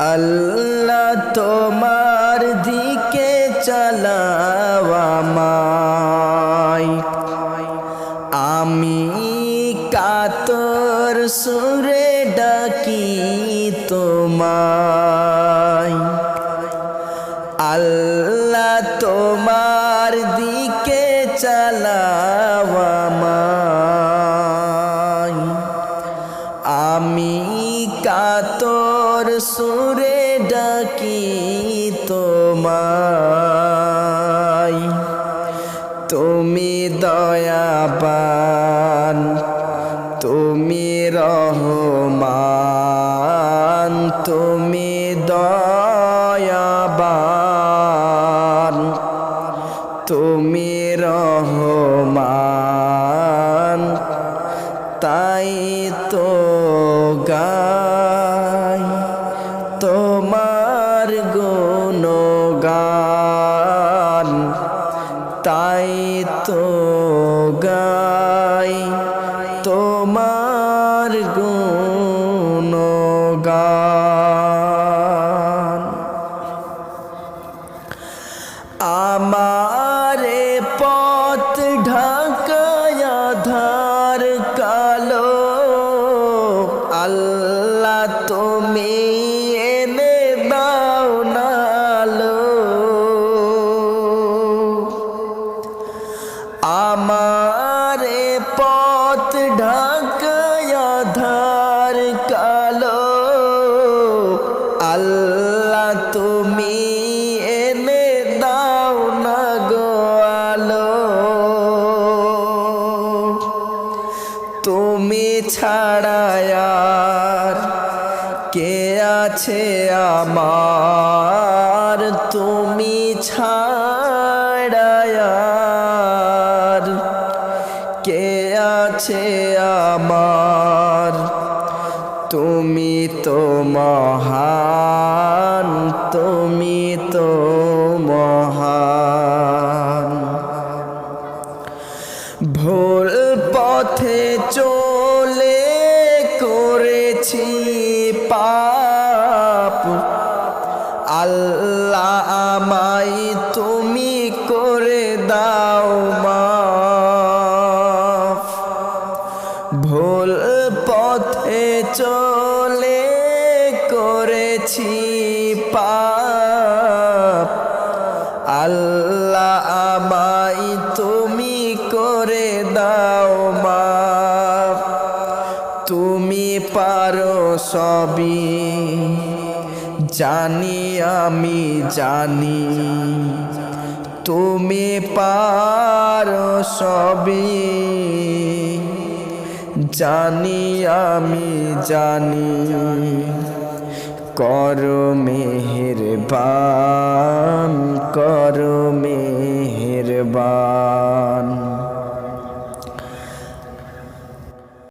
আল্লাহ তোমার দিকে চালাওয়ামাই আমি কাতর সুরে ডাকি তোমায়। আল্লাহ তোমার কাতর সুরে ডাকি তোমায়। তুমি দয়াবান তুমি রহমান তুমি দয়াবান তুমি রহমান তাই তো তাই তো গাই তোমার গুণগান আমারে পথ ঢাকায়া ধার কালো। আল্লাহ তুমি এনে দাও না গো আলো। তুমি ছাড়ায়ার কে আছে আমার? তুমি ছাড়ায়ার কে আছে আমার? তুমি তো মহান, তুমি তো মহান। ভুল পথে চলে করেছি পাপ। আল্লাহ আমায় তুমি করে পথে চলে করেছি পাপ। আল্লাহ আমায় তুমি করে দাও মাফ তুমি পারো সবই। জানি আমি জানি। তুমি পারো সবই। জানি আমি জানি। কর মেহেরবান